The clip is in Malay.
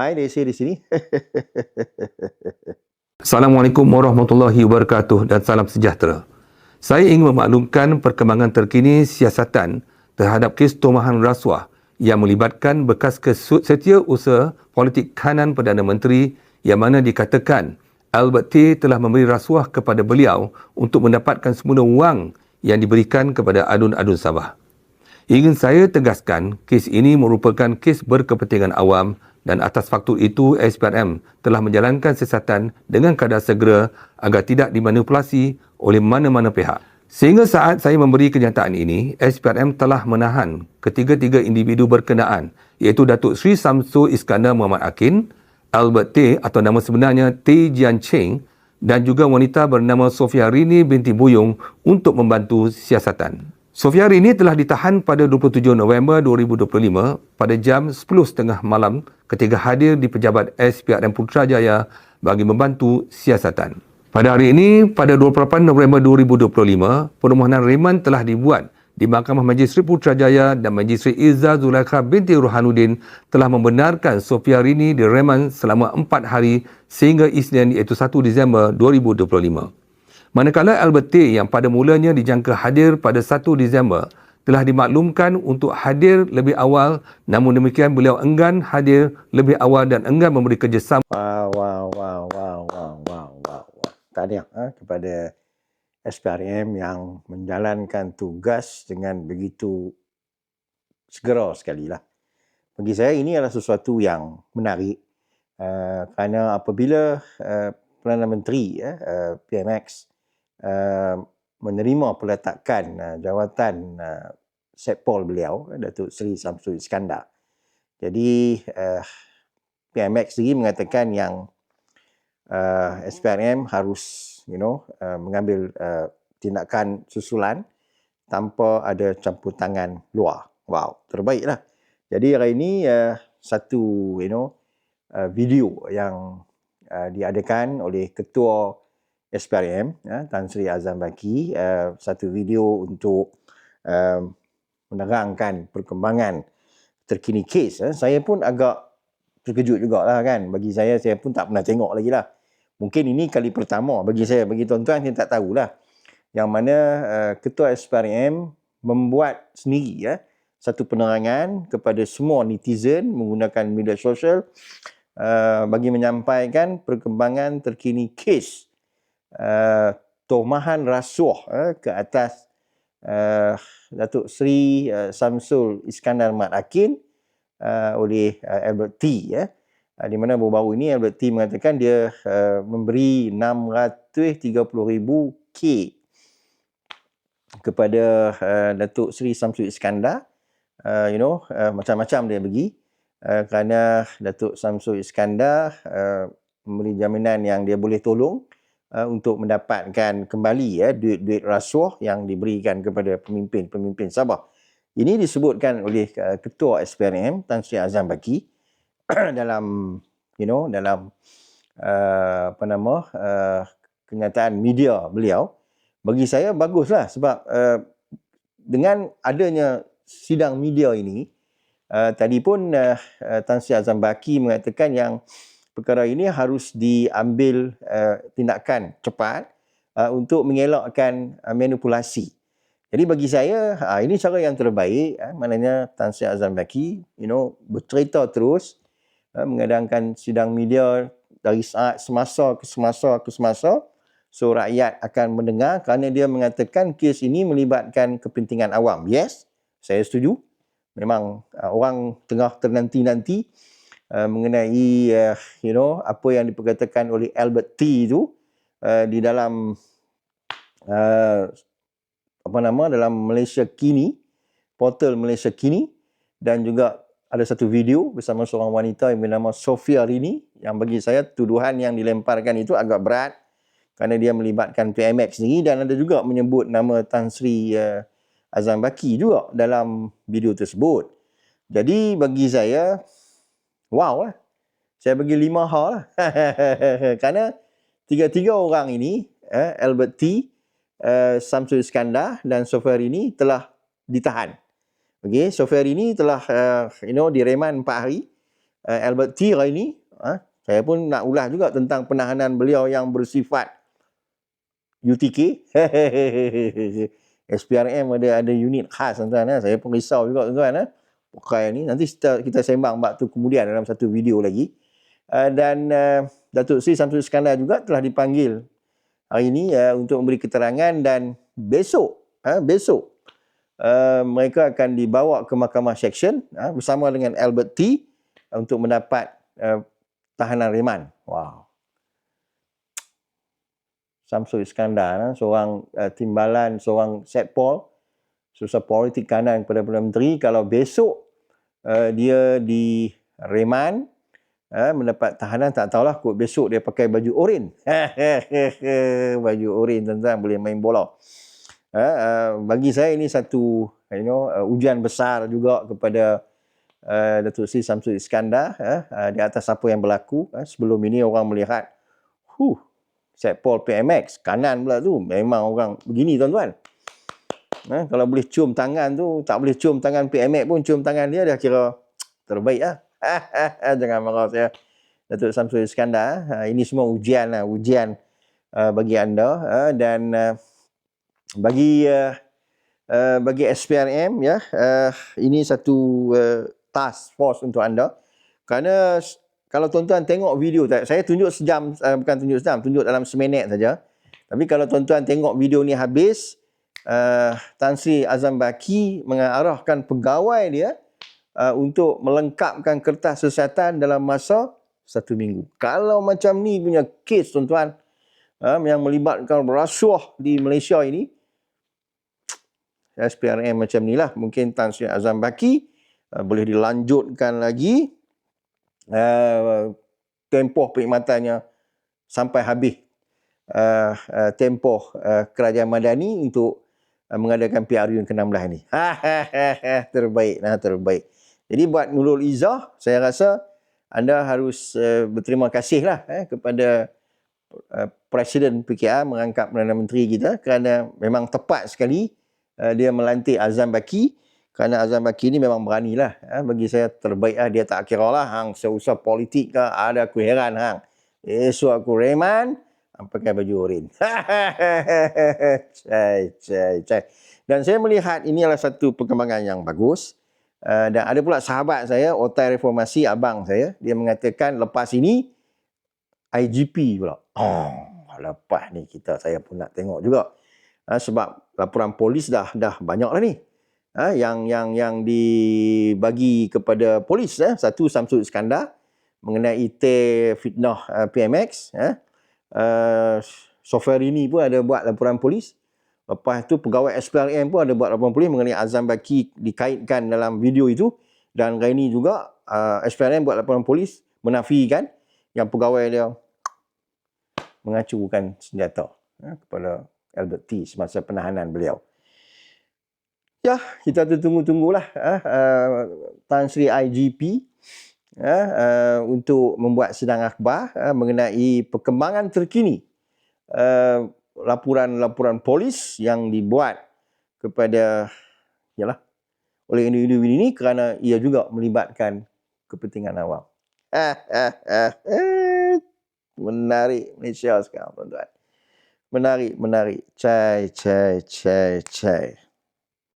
Hai, Desi di sini. Assalamualaikum warahmatullahi wabarakatuh dan salam sejahtera. Saya ingin memaklumkan perkembangan terkini siasatan terhadap kes tomahan rasuah yang melibatkan bekas setiausaha politik kanan Perdana Menteri yang mana dikatakan Albert T telah memberi rasuah kepada beliau untuk mendapatkan semula wang yang diberikan kepada adun-adun Sabah. Ingin saya tegaskan, kes ini merupakan kes berkepentingan awam dan atas faktor itu SPRM telah menjalankan siasatan dengan kadar segera agar tidak dimanipulasi oleh mana-mana pihak. Sehingga saat saya memberi kenyataan ini, SPRM telah menahan ketiga-tiga individu berkenaan iaitu Datuk Sri Samsul Iskandar Muhammad Akin, Albert T atau nama sebenarnya T Jian Cheng dan juga wanita bernama Sofia Rini binti Buyung untuk membantu siasatan. Sofia Rini telah ditahan pada 27 November 2025 pada jam 10.30 malam ketika hadir di pejabat SPRM Putrajaya bagi membantu siasatan. Pada hari ini, pada 28 November 2025, permohonan reman telah dibuat di Mahkamah Majisteri Putrajaya dan Majisteri Izza Zulaikha binti Ruhanuddin telah membenarkan Sofia Rini direman selama 4 hari sehingga Isnin iaitu 1 Disember 2025. Manakala Albert T yang pada mulanya dijangka hadir pada 1 Disember telah dimaklumkan untuk hadir lebih awal namun demikian beliau enggan hadir lebih awal dan enggan memberi kerjasama. Wow, wow, wow, wow, wow, wow, wow tahniah ha, kepada SPRM yang menjalankan tugas dengan begitu segera sekali lah. Bagi saya ini adalah sesuatu yang menarik uh, kerana apabila uh, Perdana Menteri uh, PMX uh, menerima peletakan uh, jawatan uh, Setpol beliau, Datuk Seri Samsul Iskandar. Jadi uh, PMX sendiri mengatakan yang uh, SPRM harus you know uh, mengambil uh, tindakan susulan tanpa ada campur tangan luar. Wow, terbaiklah. Jadi hari ini uh, satu you know uh, video yang uh, diadakan oleh ketua SPRM uh, Tan Sri Azam Baki uh, satu video untuk uh, menerangkan perkembangan terkini kes. Uh. Saya pun agak terkejut jugalah kan. Bagi saya, saya pun tak pernah tengok lagi lah. Mungkin ini kali pertama bagi saya, bagi tuan-tuan yang tak tahulah. Yang mana Ketua SPRM membuat sendiri ya, satu penerangan kepada semua netizen menggunakan media sosial bagi menyampaikan perkembangan terkini kes uh, tomahan rasuah uh, ke atas uh, Datuk Seri uh, Samsul Iskandar Mat Akin uh, oleh uh, Albert T. Ah, di mana baru-baru ini Albert T mengatakan dia uh, memberi 630,000 K kepada uh, Datuk Seri Samsul Iskandar. Uh, you know uh, macam-macam dia bagi. Uh, kerana Datuk Samsul Iskandar uh, memberi jaminan yang dia boleh tolong uh, untuk mendapatkan kembali ya duit-duit rasuah yang diberikan kepada pemimpin-pemimpin Sabah. Ini disebutkan oleh uh, Ketua SPRM Tan Sri Azam Baki dalam you know dalam uh, apa nama uh, kenyataan media beliau bagi saya baguslah sebab uh, dengan adanya sidang media ini uh, tadi pun uh, uh, Tan Sri Azam Baki mengatakan yang perkara ini harus diambil uh, tindakan cepat uh, untuk mengelakkan uh, manipulasi. Jadi bagi saya uh, ini cara yang terbaik uh, maknanya Tan Sri Azam Baki you know bercerita terus uh, mengadakan sidang media dari saat semasa ke semasa ke semasa so rakyat akan mendengar kerana dia mengatakan kes ini melibatkan kepentingan awam. Yes saya setuju. Memang uh, orang tengah ternanti-nanti uh, mengenai uh, you know apa yang diperkatakan oleh Albert T itu uh, di dalam uh, apa nama dalam Malaysia kini portal Malaysia kini dan juga ada satu video bersama seorang wanita yang bernama Sofia Rini yang bagi saya tuduhan yang dilemparkan itu agak berat kerana dia melibatkan PMX sendiri dan ada juga menyebut nama Tan Sri uh, Azam Baki juga dalam video tersebut. Jadi bagi saya, wow lah. Saya bagi lima hal lah. kerana tiga-tiga orang ini, eh, Albert T, uh, Samsul Iskandar dan Sofia Rini telah ditahan. Okey, software ini telah uh, you know direman 4 hari uh, Albert T hari ini. Uh, saya pun nak ulas juga tentang penahanan beliau yang bersifat UTK. SPRM ada ada unit khas tuan-tuan. Eh. Saya pun risau juga tuan-tuan. Eh. Pakai ni. Nanti kita, kita sembang bab tu kemudian dalam satu video lagi. Uh, dan uh, Datuk Seri Samsul Iskandar juga telah dipanggil hari ini uh, untuk memberi keterangan dan besok uh, besok uh, mereka akan dibawa ke Mahkamah Seksyen uh, bersama dengan Albert T uh, untuk mendapat uh, tahanan reman. Wow. Samsul Iskandar, uh, seorang uh, timbalan, seorang setpol, susah politik kanan kepada Perdana Menteri. Kalau besok uh, dia di reman, Ha, mendapat tahanan tak tahulah kok besok dia pakai baju oren. baju oren tuan-tuan boleh main bola. Ha, uh, bagi saya ini satu you know uh, ujian besar juga kepada uh, Datuk Seri Samsul Iskandar uh, uh, di atas apa yang berlaku. Uh, sebelum ini orang melihat huh, set Paul PMX kanan pula tu memang orang begini tuan-tuan. Ha, kalau boleh cium tangan tu tak boleh cium tangan PMX pun cium tangan dia dah kira terbaik lah. Jangan marah saya. Datuk Samsul Iskandar. Uh, ini semua ujian lah. Ujian uh, bagi anda. Uh, dan uh, bagi uh, bagi SPRM, ya, ini satu task force untuk anda. Kerana kalau tuan-tuan tengok video, saya tunjuk sejam, bukan tunjuk sejam, tunjuk dalam seminit saja. Tapi kalau tuan-tuan tengok video ni habis, uh, Tan Sri Azam Baki mengarahkan pegawai dia uh, untuk melengkapkan kertas kesihatan dalam masa satu minggu. Kalau macam ni punya kes tuan-tuan uh, yang melibatkan rasuah di Malaysia ini, SPRM macam ni lah. Mungkin Tan Sri Azam Baki uh, boleh dilanjutkan lagi uh, tempoh perkhidmatannya sampai habis uh, uh, tempoh uh, kerajaan Madani untuk mengadakan PRU yang ke-16 ni. terbaik, nah terbaik. Jadi buat Nurul Izzah, saya rasa anda harus uh, berterima kasih lah eh, kepada uh, Presiden PKR mengangkat Perdana Menteri kita kerana memang tepat sekali uh, dia melantik Azam Baki kerana Azam Baki ni memang berani lah. Eh, bagi saya terbaik lah. Dia tak kira lah hang seusah politik ke ada aku heran hang. Esok aku reman pakai baju oren. cai, cai, cai. Dan saya melihat ini adalah satu perkembangan yang bagus. Uh, dan ada pula sahabat saya, Otai Reformasi, abang saya, dia mengatakan lepas ini IGP pula. Oh, lepas ni kita saya pun nak tengok juga. Uh, sebab laporan polis dah dah banyak lah ni. Uh, yang yang yang dibagi kepada polis eh satu Samsul Iskandar mengenai IT fitnah uh, PMX eh uh, software ini pun ada buat laporan polis. Lepas tu pegawai SPRM pun ada buat laporan polis mengenai Azam Baki dikaitkan dalam video itu. Dan hari ini juga uh, SPRM buat laporan polis menafikan yang pegawai dia mengacurkan senjata uh, kepada Albert T semasa penahanan beliau. Ya, kita tunggu-tunggulah uh, uh, Tan Sri IGP uh, untuk membuat sidang akhbar uh, mengenai perkembangan terkini uh, laporan-laporan polis yang dibuat kepada yalah oleh individu ini kerana ia juga melibatkan kepentingan awam. menarik Malaysia sekarang tuan-tuan. Menarik, menarik. Cai, cai, cai, cai.